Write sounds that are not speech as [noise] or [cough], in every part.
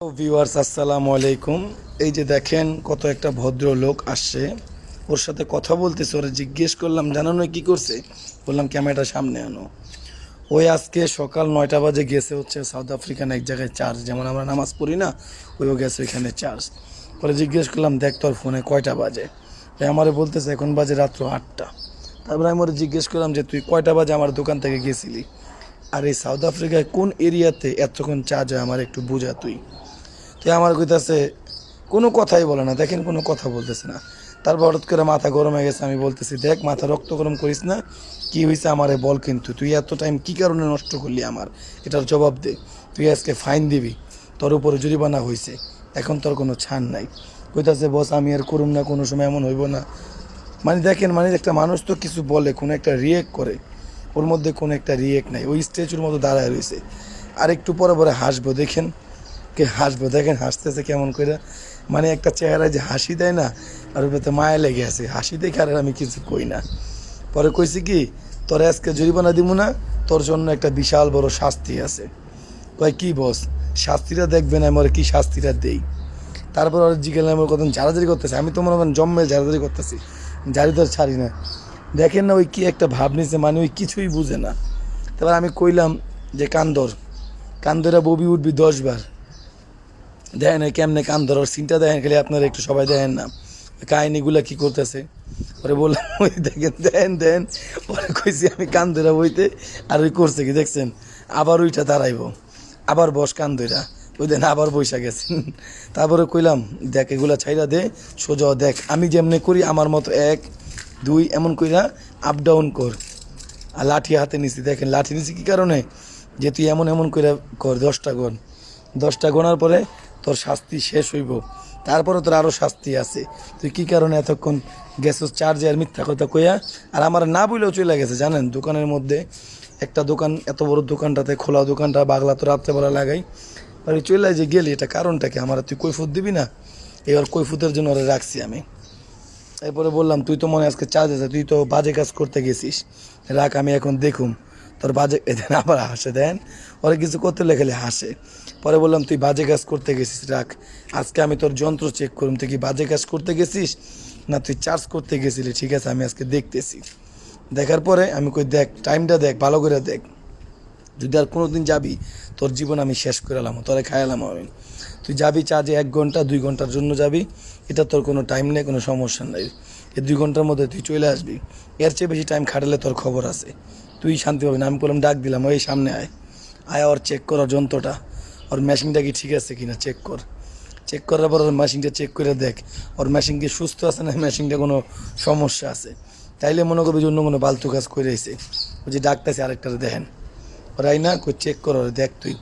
Viewers আসসালামু আলাইকুম। এই যে দেখেন কত একটা ভদ্র লোক আসছে। ওর সাথে কথা বলতেছে, ওরা জিজ্ঞেস করলাম, জানো না কি করছে? বললাম, ক্যামেরাটা সামনে আনো। ওই আজকে সকাল নয়টা বাজে গেছে, হচ্ছে সাউথ আফ্রিকান এক জায়গায় চার্জ যেমন আমরা নামাজ পড়ি না, ওইও গেছে ওইখানে চার্জ পরে জিজ্ঞেস করলাম, দেখ তোর ফোনে কয়টা বাজে? তাই আমারে বলতেছে, এখন বাজে রাত্র আটটা। তারপরে আমি ওরে জিজ্ঞেস করলাম, যে তুই কয়টা বাজে আমার দোকান থেকে গেছিলি? আর এই সাউথ আফ্রিকায় কোন এরিয়াতে এতক্ষণ চার্জ হয়, আমার একটু বোঝা তুই। তো আমার কইতাছে, কোনো কথাই বলে না, দেখেন কোনো কথা বলতেছে না। তারপর হঠাৎ করে মাথা গরম হয়ে গেছে, আমি বলতেছি, দেখ, মাথা রক্ত গরম করিস না, কি হয়েছে আমারে বল কিন্তু, তুই এত টাইম কি কারণে নষ্ট করলি আমার? এটার জবাব দে, তুই আজকে ফাইন দিবি, তোর উপরে জরিমানা হয়েছে এখন তোর কোনো ছাড় নাই। কইতাছে, বস, আমি আর করুম না, কোনো সময় এমন হইব না। মানে দেখেন মানে একটা মানুষ তো কিছু বলে, কোনো একটা রিয়েক্ট করে, ওর মধ্যে কোনো একটা রিয়েক্ট নাই, ওই স্ট্যাচুর মতো দাঁড়ায় রয়েছে আর একটু পরে পরে হাসবো, দেখেন কে হাসবো? দেখেন হাসতেছে কেমন করে মানে একটা চেহারায় যে হাসি দেয় না আর ভেতরে মায়া লেগে আছে। হাসি দেখে আর আমি কিছু কই না। পরে কইছি কি, তোর আজকে জরিমানা দিব না, তোর জন্য একটা বিশাল বড় শাস্তি আছে। কয়, কি বস? শাস্তিটা দেখবেন আমি ওর কি শাস্তিটা দেই? তারপর ওর জিজ্ঞেস আমার কত ঝাড়াঝাড়ি করতেছে? আমি তো মনে জম্মে ঝাড়াঝাড়ি করতেছি, ঝাড়ি আর ছাড়ি না। দেখেন না ওই কি একটা ভাব নিছে মানে ওই কিছুই বুঝে না। তারপর আমি কইলাম যে, কান্দর, কান্দরা ববি উঠবি দশ বার। দেখেন কেমনে কান ধরার সিনটা দেখেন, খালি আপনারা একটু সবাই দেখেন না। কাহিনিগুলা কি করতেছে? পরে বললাম, [laughs] ওই দেখেন দেন দেন পরে কইছি, আমি কান ধরা বইতে আর ওই করছে কি, দেখছেন? আবার ওইটা দাঁড়াইব। আবার বস কান ধরা ওই দেন আবার বৈশা গেছেন। তারপরে কইলাম, দেখ, এগুলা ছাইরা দে, সোজা দেখ। আমি যেমনি করি, আমার মতো এক, দুই, এমন কইরা আপ ডাউন কর। আর লাঠি হাতে নিছি, দেখেন, লাঠি নিছি কি কারণে? যে তুই এমন এমন করে কর, দশটা গণ। দশটা গোনার পরে তোর শাস্তি শেষ হইব। তারপরে তোর আরও শাস্তি আছে। তুই কি কারণে এতক্ষণ গ্যাসের চার্জে আর মিথ্যা কথা কইয়া? আর আমার না বইলেও চলে গেছে, জানেন? দোকানের মধ্যে একটা দোকান, এত বড় দোকানটাতে, খোলা দোকানটা, বাগলা তো রাত্রেবেলা লাগাই। আর চলে যে গেলি, এটা কারণটা কি? আমার তুই কৈফুত দিবি না? এবার কৈফুতের জন্য ওরা রাখছি আমি। এরপরে বললাম, তুই তো মনে আজকে চার্জ আছে, তুই তো বাজে কাজ করতে গেছিস। রাখ, আমি এখন দেখুম। তোর বাজে দেন, আবার হাসে, দেন। ওরা কিছু করতে লেখালে হাসে। পরে বললাম, তুই বাজে কাজ করতে গেছিস, রাখ। আজকে আমি তোর যন্ত্র চেক করুন তুই কি বাজে কাজ করতে গেছিস? না, তুই চার্জ করতে গেছিলি, ঠিক আছে, আমি আজকে দেখতেছি। দেখার পরে আমি কই, দেখ টাইমটা দেখ, ভালো করে দেখ। যদি আর কোনো দিন যাবি, তোর জীবন আমি শেষ করে এলাম, তোরে খাইলাম আমি। তুই যাবি চার্জে এক ঘণ্টা, দুই ঘণ্টার জন্য যাবি, এটা তোর কোনো টাইম নেই, কোনো সমস্যা নেই। এই দুই ঘণ্টার মধ্যে তুই চলে আসবি। এর চেয়ে বেশি টাইম খাটালে তোর খবর আছে। তুই শান্তি পাবি না, আমি বললাম, ডাক দিলাম, ওই সামনে আয়। আয় ওর চেক কর ওর যন্ত্রটা। ওর মেশিনটা কি ঠিক আছে কিনা চেক কর। চেক করার পর ওর মেশিনটা চেক করে দেখ, ওর মেশিন কি সুস্থ আছে না মেশিনটা কোনো সমস্যা আছে। তাইলে মনে করবি যে অন্য কোনো বালতু কাজ করে এসে ওই যে ডাকতেছে আরেকটারে, দেখেন। ওরাই না, কই চেক কর দেখ তুই।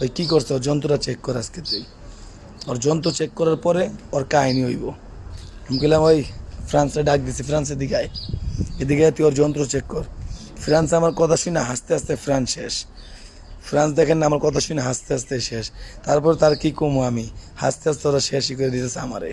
ওই কী করছে, ওর যন্ত্রটা চেক কর আজকে তুই। ওর যন্ত্র চেক করার পরে ওর কাহিনী হইব। আমি গেলাম ওই ফ্রান্সে ডাক দিছি, ফ্রান্সের দিকে আয়। এদিকে তুই ওর যন্ত্র চেক কর। ফ্রান্স আমার কথা শুনে হাসতে হাসতে ফ্রান্স শেষ। ফ্রান্স দেখেন না, আমার কথা শুনে হাসতে হাসতে শেষ। তারপর তার কি কমো আমি? হাসতে হাসতে ওরা শেষই করে দিতেছে আমারে।